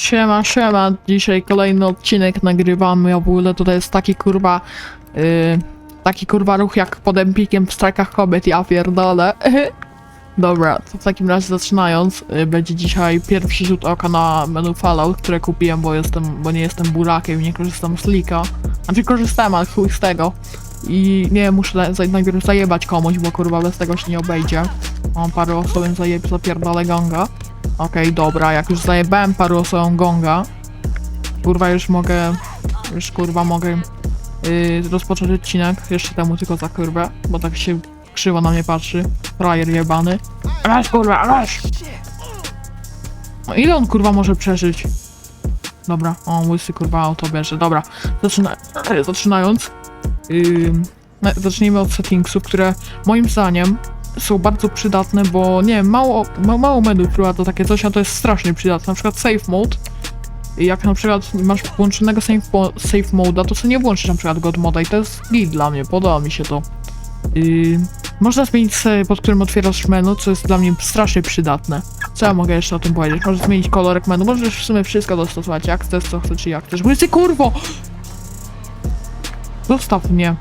Siema, siema, dzisiaj kolejny odcinek nagrywamy, a w ogóle to jest taki kurwa, yy, taki kurwa ruch jak pod Empikiem w strajkach kobiet, ja pierdolę. Dobra, to w takim razie zaczynając, yy, będzie dzisiaj pierwszy rzut oka na menu Fallout, które kupiłem, bo jestem, bo nie jestem burakiem i nie korzystam z lika. Znaczy korzystałem, ale chuj z tego. I nie, muszę najpierw zajebać komuś, bo kurwa bez tego się nie obejdzie. Mam parę osób, więc zajeb, zapierdolę ganga. Okej, dobra, jak już zajebałem paru osobom gonga, kurwa już mogę, już kurwa mogę yy, rozpocząć odcinek, jeszcze temu tylko za kurwę, bo tak się krzywo na mnie patrzy, frajer jebany. Weź kurwa, weź! No ile on kurwa może przeżyć? Dobra, o łysy kurwa auto bierze, dobra, zaczyna, zaczynając, yy, zacznijmy od settingsów, które moim zdaniem są bardzo przydatne, bo nie mało, ma, mało menu wprowadza takie coś, a to jest strasznie przydatne. Na przykład save mode. I Jak na przykład masz włączonego save, save mode'a, to sobie nie włączysz na przykład god moda i to jest git dla mnie, podoba mi się to. Yy, można zmienić pod którym otwierasz menu, co jest dla mnie strasznie przydatne. Co ja mogę jeszcze o tym powiedzieć? Możesz zmienić kolorek menu, możesz w sumie wszystko dostosować, jak chcesz, co chcesz, czy jak chcesz. Łysy kurwo! Zostaw mnie.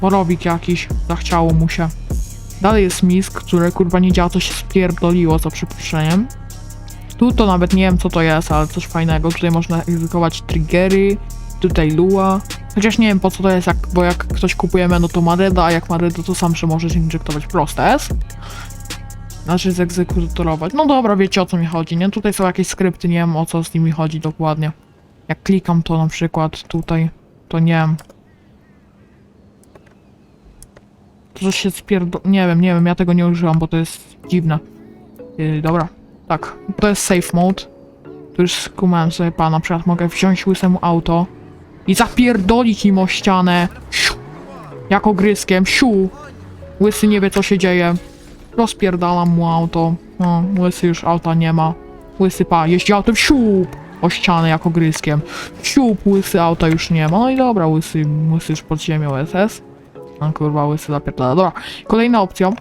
Borowik jakiś, zachciało mu się. Dalej jest misk, które kurwa nie działa, to się spierdoliło za przeproszeniem. Tu to nawet nie wiem co to jest, ale coś fajnego. Tutaj można egzekwować triggery, tutaj lua. Chociaż nie wiem po co to jest, jak, bo jak ktoś kupuje menu to ma reda, a jak ma reda to sam się możesz injektować proste jest. Znaczy zegzekutorować. No dobra, wiecie o co mi chodzi, nie? Tutaj są jakieś skrypty, nie wiem o co z nimi chodzi dokładnie. Jak klikam to na przykład tutaj, to nie wiem. To że się spierdo... Nie wiem, nie wiem, ja tego nie użyłam, bo to jest dziwne. Yy, dobra, tak. To jest safe mode. Tu już skumałem sobie pana, na przykład mogę wziąć łysemu auto i zapierdolić im o ścianę. Siu. Jak ogryskiem, siu. Łysy nie wie co się dzieje. Rozpierdalam mu auto. No, łysy już auta nie ma. Łysy pa, jeździ autem, siup. O ścianę jak ogryskiem. Siup, łysy auta już nie ma. No i dobra, łysy, łysy już pod ziemią SS. A kurwa, łysy zapierdala. Dobra, kolejna opcja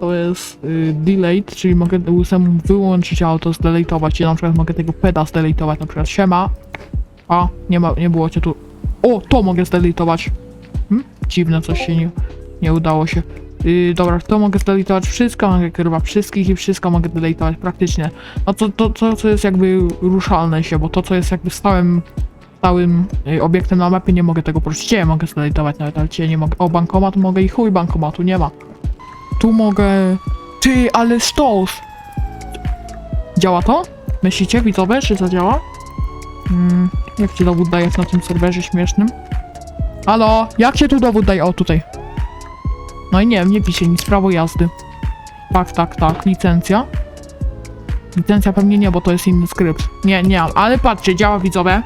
to jest y, delayed, czyli mogę łysemu wyłączyć auto, zdeletować i na przykład mogę tego peda zdeletować, na przykład siema. A, nie ma, nie było cię tu. O, to mogę zdeletować. Hmm? Dziwne, coś się nie, nie udało się. Yy, dobra, to mogę zdeletować wszystko, mogę kurwa wszystkich i wszystko mogę deletować praktycznie. No to, to, to, co jest jakby ruszalne się, bo to, co jest jakby stałym stałym y, obiektem na mapie, nie mogę tego. Cię mogę zdeletować nawet, ale cię nie mogę. O, bankomat mogę i chuj bankomatu nie ma. Tu mogę... Ty, ale stos! Działa to? Myślicie, widzowie, czy zadziała? Mm, jak ci dowód daje na tym serwerze śmiesznym? Halo, jak się tu dowód daje? O, tutaj. No i nie nie pisze nic, prawo jazdy. Tak, tak, tak, licencja. Licencja pewnie nie, bo to jest inny skrypt. Nie, nie ale patrzcie, działa widzowie.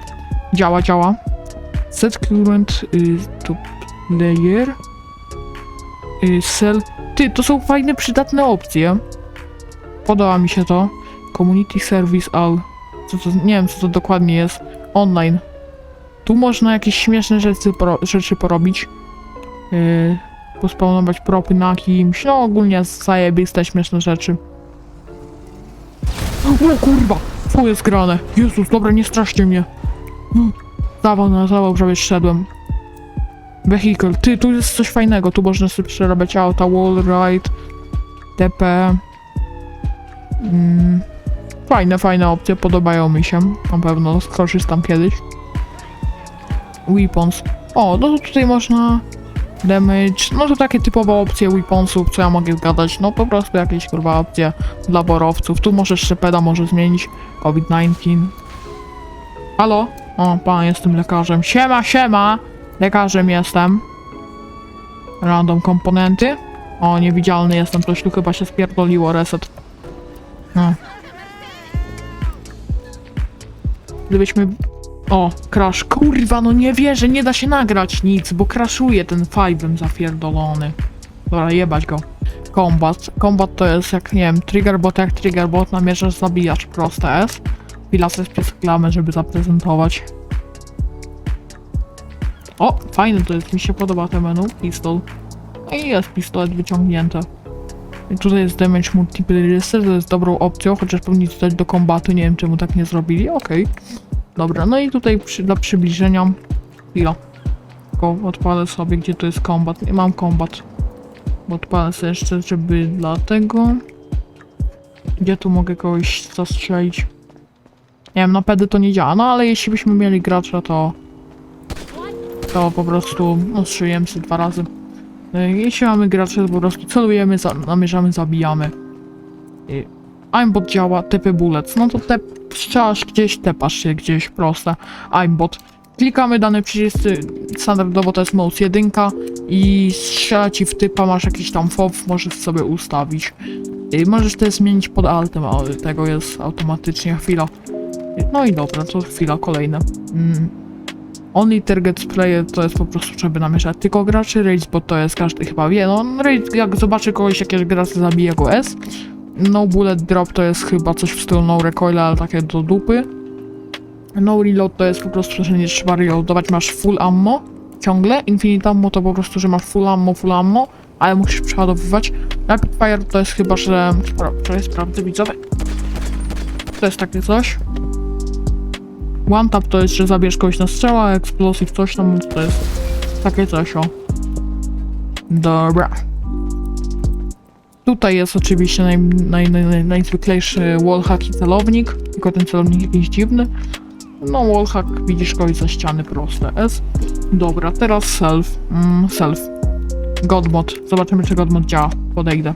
Działa, działa. Set current y, to player. Y, sell. Ty, to są fajne, przydatne opcje. Podoba mi się to. Community Service All. Co to, nie wiem, co to dokładnie jest. Online. Tu można jakieś śmieszne rzeczy, rzeczy porobić. Yy, pospawnować propy na kimś. No ogólnie zajebiste, śmieszne rzeczy. O kurwa! Co jest grane? Jezus, dobra, nie straszcie mnie. Hmm. Zawał na zawał prawie szedłem. Vehicle. Ty, tu jest coś fajnego. Tu można sobie przerabiać auta, wall ride, TP. Mm. Fajne, fajne opcje, podobają mi się. Na pewno skorzystam kiedyś. Weapons. O, no to tutaj można damage. No to takie typowe opcje weaponsów, co ja mogę zgadać. No po prostu jakieś kurwa opcje dla borowców. Tu możesz szepeda może zmienić. COVID-19. Halo? O, pan, jestem lekarzem. Siema, siema! Lekarzem jestem. Random komponenty. O, niewidzialny jestem, coś tu chyba się spierdoliło, reset. No. Gdybyśmy... O, crash. Kurwa, no nie wierzę, nie da się nagrać nic, bo crashuje ten five'em zapierdolony. Dobra, jebać go. Combat. Combat to jest jak, nie wiem, triggerbot jak triggerbot, namierzasz, zabijasz, proste jest. Chwila sobie spiesklamy, żeby zaprezentować. O, fajne to jest, mi się podoba to menu, pistol. No i jest pistolet wyciągnięty. I tutaj jest damage multiple register, to jest dobrą opcją, chociaż powinni to dać do kombatu, nie wiem czemu tak nie zrobili, okej. Dobra, no i tutaj przy, dla przybliżenia, chwila. Tylko odpalę sobie, gdzie to jest kombat. Nie mam kombat. Bo odpalę sobie jeszcze, żeby dlatego. Gdzie tu mogę kogoś zastrzelić? Nie wiem, na pedy to nie działa, no ale jeśli byśmy mieli gracza, to... To po prostu ostrzeliłem sobie dwa razy. Y, Jeśli mamy gracza, to po prostu celujemy, za, namierzamy, zabijamy. Aimbot działa, typy bullets. No to te strzelasz gdzieś, tepasz się gdzieś, proste. Aimbot. Klikamy dany przycisk, standardowo to jest mouse 1 i strzela ci w typa, masz jakiś tam fob, możesz sobie ustawić. I możesz też zmienić pod altem, ale tego jest automatycznie chwila. No i dobra, to chwila kolejna. Mm. Only target player to jest po prostu, żeby namieszać tylko graczy, rage, bo to jest każdy chyba wie, no rage, jak zobaczy kogoś, jakieś gracz zabija go S. No bullet drop to jest chyba coś w stylu no recoil, ale takie do dupy. No reload to jest po prostu, że nie trzeba reloadować, masz full ammo ciągle. Infinite ammo to po prostu, że masz full ammo, full ammo, ale musisz przeładowywać. Rapid fire to jest chyba, że... To jest prawdy. To jest takie coś. One tap to jest, że zabierz kogoś na strzała, explosive coś tam, to jest takie coś, o. Dobra. Tutaj jest oczywiście naj, naj, naj, naj, najzwyklejszy wallhack i celownik, tylko ten celownik jakiś dziwny. No wallhack widzisz kogoś za ściany proste, S. Dobra, teraz self, mm, self. Godmod, zobaczymy czy Godmod działa, podejdę.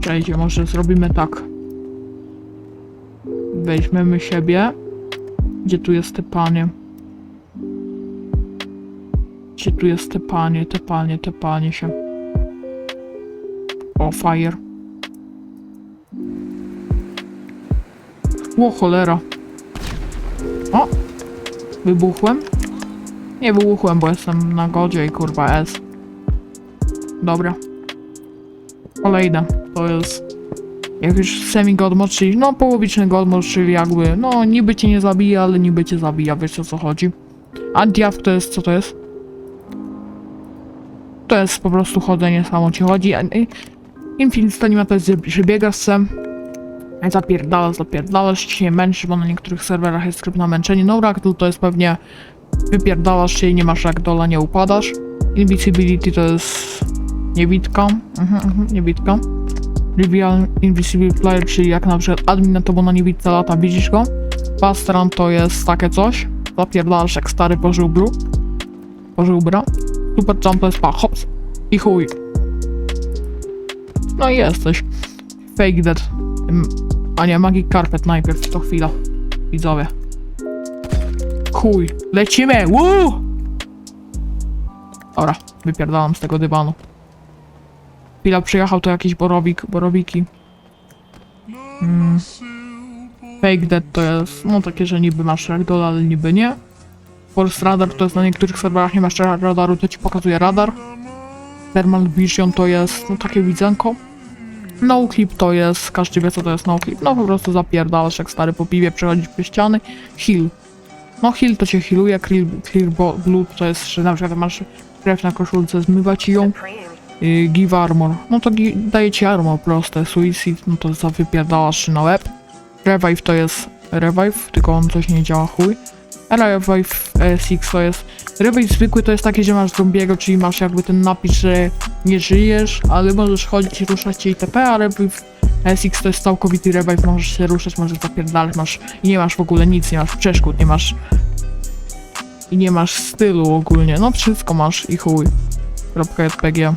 Przejdzie, może zrobimy tak. Weźmiemy siebie. Gdzie tu jest te panie? Gdzie tu jest te panie, te panie, te panie się? O, fire. O, cholera. O! Wybuchłem? Nie wybuchłem, bo jestem na godzie i kurwa S. Dobra. Kolejne. To jest jak już semi-godmod, czyli no połowiczny godmod, czyli jakby, no niby cię nie zabija, ale niby cię zabija, wiesz o co chodzi. Antiav to jest, co to jest? To jest po prostu chodzenie samo ci chodzi. a- Infinite Stamina to jest, że- biegasz sem, zapierdalasz, zapierdalasz, ci się męczysz, bo na niektórych serwerach jest tryb na męczenie. No Ragdoll to jest pewnie wypierdalasz się i nie masz Ragdolla, nie upadasz. Invisibility to jest niewitka, mhm, mhm, niewitka. Reveal Invisible Player, czyli jak na przykład admin na tobą na niewidce lata, widzisz go? Fast Run to jest takie coś. Zapierdalasz jak stary po żubru. Po żubra. Super Jump to jest pa, hops i chuj. No i jesteś. Fake Dead. Ym, A nie, Magic Carpet najpierw, to chwila. Widzowie. Chuj. Lecimy! Woo! Dobra, wypierdalam z tego dywanu. Chwila przyjechał to jakiś borowik, borowiki. Mm. Fake Dead to jest, no takie, że niby masz ragdoll, ale niby nie. Force Radar to jest na niektórych serwerach nie masz ra- radaru, to ci pokazuje radar. Thermal Vision to jest, no takie widzenko. No clip to jest, każdy wie co to jest no clip, no po prostu zapierdalasz jak stary po piwie, przechodzisz przez ściany. Heal. No heal to cię healuje, clear, clear blood to jest, że na przykład masz krew na koszulce, zmywa ci ją. Y, give armor. No to daje ci armor proste. Suicide, no to za wypierdalasz na łeb. Revive to jest revive, tylko on coś nie działa chuj. Revive e, Six to jest... Revive zwykły to jest taki, że masz zombiego, czyli masz jakby ten napis, że nie żyjesz, ale możesz chodzić, ruszać się itp., a Revive Six to jest całkowity revive, możesz się ruszać, możesz zapierdalać, masz... I nie masz w ogóle nic, nie masz przeszkód, nie masz... I nie masz stylu ogólnie, no wszystko masz i chuj. .jpg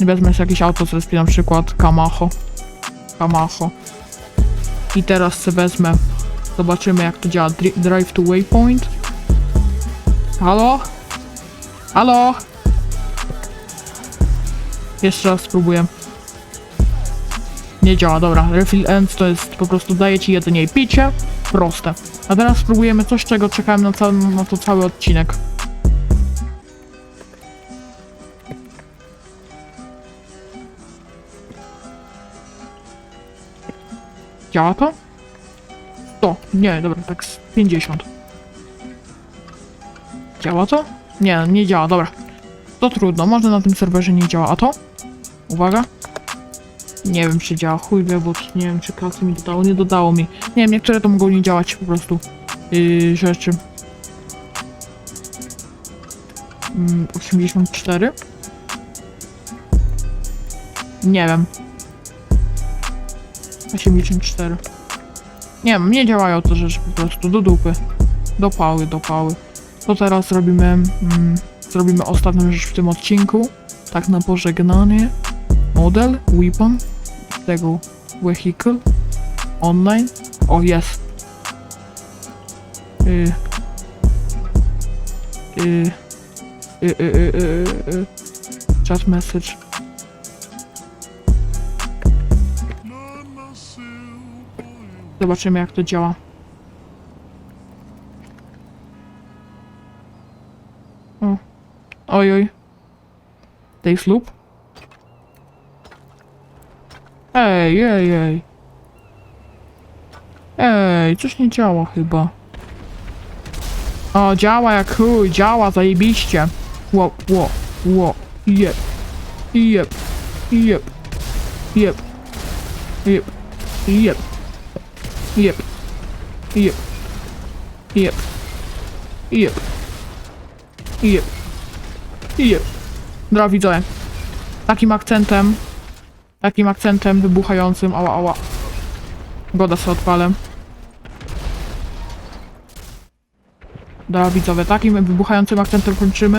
Wezmę sobie jakieś auto, co jest na przykład Kamacho. Kamacho. I teraz sobie wezmę. Zobaczymy jak to działa. Dri- Drive to waypoint. Halo? Halo? Jeszcze raz spróbuję. Nie działa, dobra. Refill end to jest po prostu daje ci jedzenie i picie. Proste. A teraz spróbujemy coś, czego czekałem na, cały, na to cały odcinek. Działa to? 100. Nie, dobra, tak z 50. Działa to? Nie, nie działa, dobra. To trudno, może na tym serwerze nie działa. A to? Uwaga. Nie wiem, czy działa. Chuj wie, nie wiem, czy kasy mi dodało. Nie dodało mi. Nie wiem, niektóre to mogą nie działać po prostu. Yy, rzeczy. Mm, 84? Nie wiem. 84. Nie wiem, nie działają te rzeczy po prostu. Do dupy. Do pały, do pały. To teraz zrobimy... Mm, zrobimy ostatnią rzecz w tym odcinku. Tak na pożegnanie. Model, weapon, tego vehicle, online. O, jest. Y, y, y, y, y, y, y. Chat message. Zobaczymy jak to działa. O. Oj, oj. Days loop. Ej, ej, ej. Ej, coś nie działa chyba. O, działa jak chuj, działa, zajebiście. Ło, ło, ło, jeb, jeb, jeb, jeb, jeb, jeb, jeb, jeb, jeb, jeb, jeb, jeb. Dobra, widzowie. Takim akcentem Takim akcentem wybuchającym, ała, ała. Goda sobie odpalę. Dobra, widzowie, takim wybuchającym akcentem kończymy.